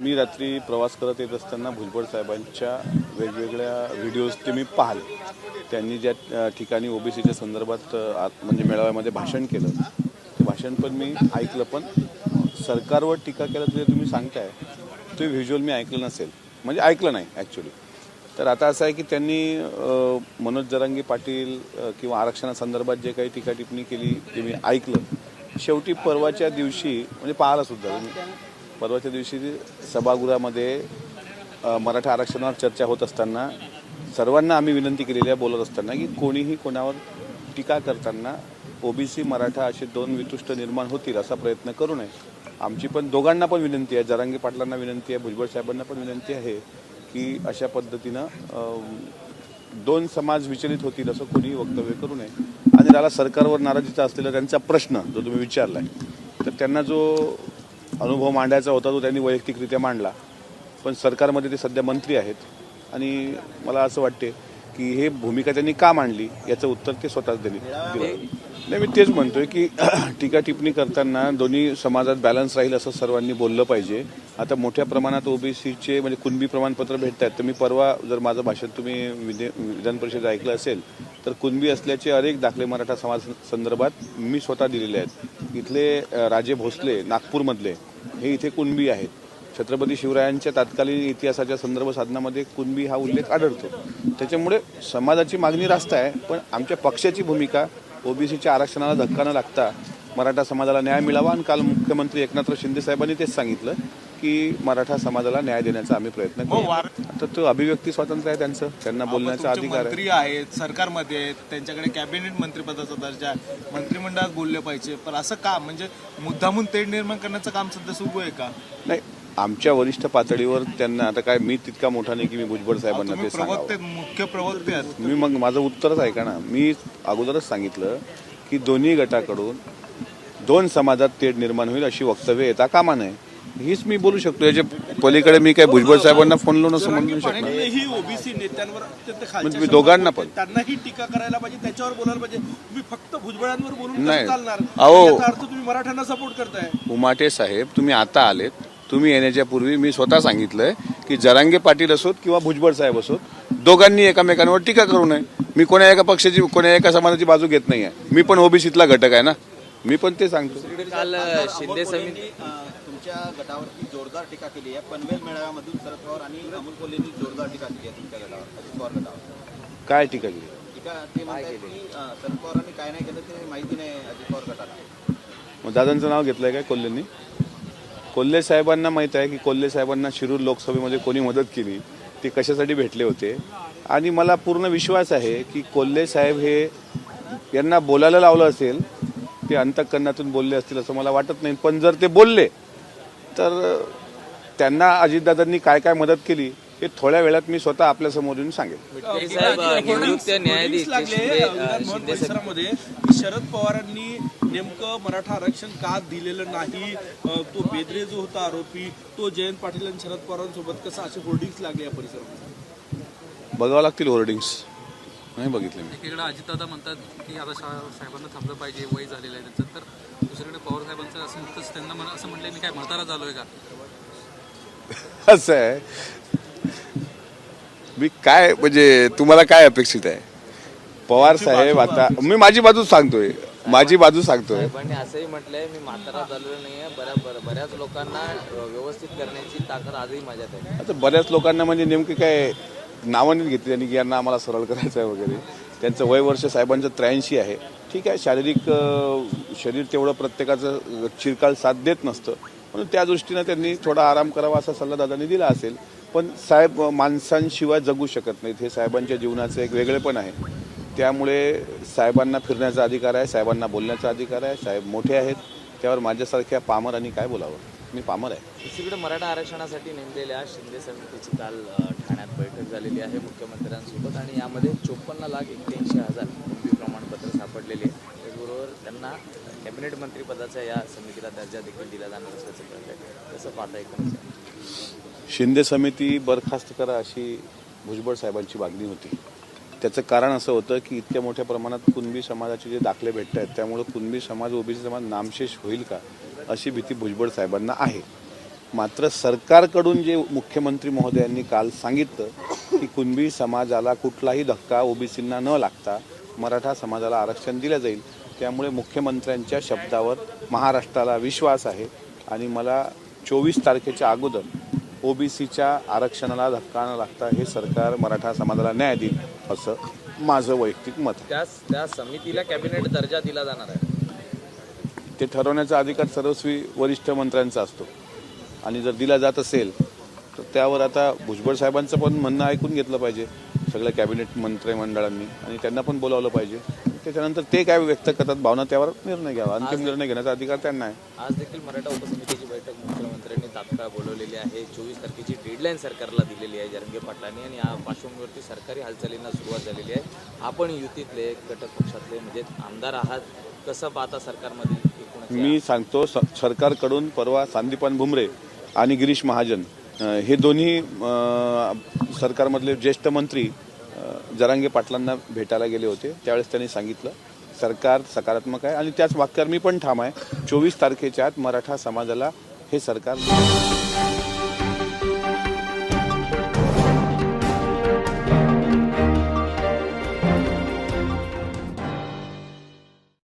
मी रात्री प्रवास करत येत असताना भुजबळ साहेबांच्या वेगवेगळ्या व्हिडिओज ते मी पाहिले. त्यांनी ज्या ठिकाणी ओबीसीच्या संदर्भात आत- म्हणजे मेळाव्यामध्ये भाषण केलं ते भाषण पण मी ऐकलं पण सरकारवर टीका केलं जे तुम्ही सांगताय ते व्हिज्युअल मी ऐकलं नसेल. म्हणजे ऐकलं नाही ॲक्च्युली तर आता असं आहे की त्यांनी मनोज जरांगी पाटील किंवा आरक्षणासंदर्भात जे काही टीका टिप्पणी केली ते मी ऐकलं. शेवटी परवाच्या दिवशी म्हणजे पाहालासुद्धा मी परवाच्या दिवशी सभागृहामध्ये मराठा आरक्षणावर चर्चा होत असताना सर्वांना आम्ही विनंती केलेली आहे बोलत असताना की कोणीही कोणावर टीका करताना ओबीसी मराठा असे दोन वितुष्ट निर्माण होतील असा प्रयत्न करू नये. आमची पण दोघांना पण विनंती आहे जरांगे पाटलांना विनंती आहे भुजबळ साहेबांना पण विनंती आहे की अशा पद्धतीनं दोन समाज विचलित होतील असं कोणीही वक्तव्य करू नये. आणि त्याला सरकारवर नाराजीचा असलेला त्यांचा प्रश्न जो तुम्ही विचारलाय तर त्यांना जो अनुभव मांडायचा होता तो त्यांनी वैयक्तिकरित्या मांडला. पण सरकारमध्ये ते सध्या मंत्री आहेत. आणि मला असं वाटते की हे भूमिका त्यांनी का मांडली याचं उत्तर ते स्वतःच दिली. नाही मी तेच म्हणतोय की टीका टिप्पणी करताना दोन्ही समाजात बॅलन्स राहील असं सर्वांनी बोललं पाहिजे. आता मोठ्या प्रमाणात ओबीसीचे म्हणजे कुणबी प्रमाणपत्र भेटत आहेत तर मी परवा जर माझं भाषण तुम्ही विधे- विधान परिषद ऐकलं असेल तर कुणबी असल्याचे अनेक दाखले मराठा समाज संदर्भात मी स्वतः दिलेले आहेत. इथले राजे भोसले नागपूरमधले हे इथे कुणबी आहेत. छत्रपती शिवरायांच्या तत्कालीन इतिहासाच्या संदर्भ साधनामध्ये कुणबी हा उल्लेख आढळतो. त्याच्यामुळे समाजाची मागणी रास्त आहे पण आमच्या पक्षाची भूमिका ओबीसीच्या आरक्षणाला धक्का न लागता मराठा समाजाला न्याय मिळावा आणि काल मुख्यमंत्री एकनाथराव शिंदे साहेबांनी तेच सांगितलं की मराठा समाजाला न्याय देण्याचा आम्ही प्रयत्न करू. आता तो अभिव्यक्ती स्वातंत्र्य आहे त्यांचं त्यांना बोलण्याचा अधिकार आहे. मंत्री आहेत सरकारमध्ये आहेत त्यांच्याकडे कॅबिनेट मंत्रिपदाचा दर्जा आहे. मंत्रिमंडळात बोलले पाहिजे पण असं का? म्हणजे मुद्दामून तेढ निर्माण करण्याचं काम सध्या सुरू आहे का? नाही आमच्या वरिष्ठ पातळीवर त्यांना आता काय मी तितका मोठा नाही की मी भुजबळ साहेबांना ते प्रवक्ते मुख्य प्रवक्ते मी मग माझं उत्तरच ऐका ना मी अगोदरच सांगितलं की दोन्ही गटाकडून दोन समाजात तेढ निर्माण होईल अशी वक्तव्य येता कामा नये हीच मी बोलू शकतो याच्या पलीकडे मी काय भुजबळ साहेबांना फोन लावून असं म्हणू शकतो ही ओबीसी नेत्यांवर म्हणजे दोघांना पण. त्यांनाही टीका करायला पाहिजे त्याच्यावर बोलायला पाहिजे तुम्ही फक्त भुजबळांवर बोलून नाही. अहो. तुम्ही मराठ्यांना सपोर्ट करताय उमाटे साहेब तुम्ही आता आलेत तुम्ही येण्याच्या पूर्वी मी स्वतः सांगितलंय की जरांगे पाटील असोत किंवा भुजबळ साहेब असोत दोघांनी एकमेकांवर टीका करू नये. मी कोण्या एका पक्षाची कोण्या एका समाजाची बाजू घेत नाही आहे मी पण ओबीसीतला घटक आहे ना. मी पण ते सांगतो. काल शिंदे समिती तुमच्या गटावरती जोरदार टीका केली आहे. पनवेल मेळाव्यामधून शरद पवार आणि अमोल कोल्हेंनी जोरदार टीका केली आहे तुमच्या गटावर अजित पवार गटावर. काय टीका केली? टीका ते शरद पवारांनी काय नाही केलं ते माहिती नाही अजित पवार गटाला. मग दादांचं नाव घेतलंय काय कोल्हेंनी? कोल्हे साहेबांना माहीत आहे की कोल्हे साहेबांना शिरूर लोकसभेमध्ये कोणी मदत केली ते कशासाठी भेटले होते? आणि मला पूर्ण विश्वास आहे की कोल्हे साहेब हे यांना बोलायला लावलं असेल ते अंतकरणातून बोलले असतील असं मला वाटत नाही. पण जर ते बोलले तर त्यांना अजितदादांनी काय काय मदत केली? हे थोड्या वेळात मी स्वतः आपल्यासमोर येऊन सांगेन शरद पवारांनी नेमकं मराठा आरक्षण का दिलेलं नाही? तो बेदरे जो होता आरोपी तो जयंत पाटील आणि शरद पवारांसोबत कसं असे होर्डिंग्स लागले या परिसरामध्ये? बघावं लागतील होर्डिंग्स. नाही बघितले मी. एकीकडे अजितदादा म्हणतात की आता साहेबांना थांबलं पाहिजे वय झालेलं आहे त्यांचं. तर दुसरीकडे पवार साहेबांचं असं मत त्यांना मला असं म्हटलं मी काय म्हातारा झालोय का? असं आहे. मी काय म्हणजे तुम्हाला काय अपेक्षित आहे? पवार साहेब आता मी माझी बाजू सांगतोय. माझी बाजू सांगतोय. साहेबांनी असंही म्हटलंय मी म्हातारा झालेलो नाहीये. बऱ्या बऱ्या- बऱ्याच लोकांना व्यवस्थित करण्याची ताकद आजही माझ्यात आहे. आता बऱ्याच लोकांना म्हणजे नेमके काय नावं नाही घेतली त्यांनी की यांना आम्हाला सरळ करायचं आहे वगैरे. त्यांचं वय वर्ष साहेबांचं त्र्याऐंशी आहे. ठीक आहे शारीरिक शरीर तेवढं प्रत्येकाचं चिरकाल साथ देत नसतं. म्हणून त्या दृष्टीनं त्यांनी थोडा आराम करावा असा सल्ला दादांनी दिला असेल. पण साहेब माणसांशिवाय जगू शकत नाहीत. हे साहेबांच्या जीवनाचं एक वेगळेपण आहे. त्यामुळे साहेबांना फिरण्याचा अधिकार आहे साहेबांना बोलण्याचा अधिकार आहे. साहेब मोठे आहेत. त्यावर माझ्यासारख्या पामरांनी काय बोलावं? मी पामर आहे. दुसरीकडे मराठा आरक्षणासाठी नेमलेल्या शिंदे समितीची काल ठाण्यात बैठक झालेली आहे मुख्यमंत्र्यांसोबत आणि यामध्ये चोपन्न लाख एक्क्याऐंशी हजार प्रमाणपत्र सापडलेले आहे त्याचबरोबर त्यांना कॅबिनेट मंत्रिपदाचा या समितीला दर्जा देखील दिला जाणार असल्याचं कळत आहे तसं पाहता एकूण शिंदे समिती बरखास्त करा अशी भुजबळ साहेबांची मागणी होती. त्याचं कारण असं होतं की इतक्या मोठ्या प्रमाणात कुणबी समाजाचे जे दाखले भेटत आहेत त्यामुळं कुणबी समाज ओबीसी समाज नामशेष होईल का अशी भीती भुजबळ साहेबांना आहे. मात्र सरकारकडून जे मुख्यमंत्री महोदयांनी काल सांगितलं की कुणबी समाजाला कुठलाही धक्का ओबीसींना न लागता मराठा समाजाला आरक्षण दिलं जाईल. त्यामुळे मुख्यमंत्र्यांच्या शब्दावर महाराष्ट्राला विश्वास आहे. आणि मला चोवीस तारखेच्या अगोदर ओबीसीच्या आरक्षणाला धक्का न लागता हे सरकार मराठा समाजाला न्याय देईल असं माझं वैयक्तिक मत त्या त्या समितीला कॅबिनेट दर्जा दिला जाणार आहे. ते ठरवण्याचा अधिकार सर्वस्वी वरिष्ठ मंत्र्यांचा असतो. आणि जर दिला जात असेल तर त्यावर आता भुजबळ साहेबांचं पण म्हणणं ऐकून घेतलं पाहिजे सगळ्या कॅबिनेट मंत्रिमंडळांनी. आणि त्यांना पण बोलावलं पाहिजे. त्याच्यानंतर ते काय व्यक्त करतात भावना त्यावर निर्णय घ्यावा. अंतिम निर्णय घेण्याचा अधिकार त्यांना आहे. आज देखील मराठा उपसमितीची बैठक मुख्यमंत्र्यांनी तात्काळ बोलवलेली आहे. चोवीस तारखेची डेडलाईन सरकारला दिलेली आहे जरंगे पाटलांनी. आणि या पार्श्वभूमीवरती सरकारी हालचालींना सुरुवात झालेली आहे. आपण युतीतले घटक पक्षातले म्हणजे आमदार आहात कसं पाहता सरकारमध्ये मी सांगतो सरकारकडून परवा संदीपान भुमरे आणि गिरीश महाजन हे दोन्ही सरकारमधले ज्येष्ठ मंत्री जरांगे पाटलांना भेटायला गेले होते त्यावेळेस त्यांनी सांगितलं सरकार सकारात्मक आहे आणि त्याच वाक्यावर मी पण ठाम आहे. चोवीस तारखेच्या आत मराठा समाजाला हे सरकार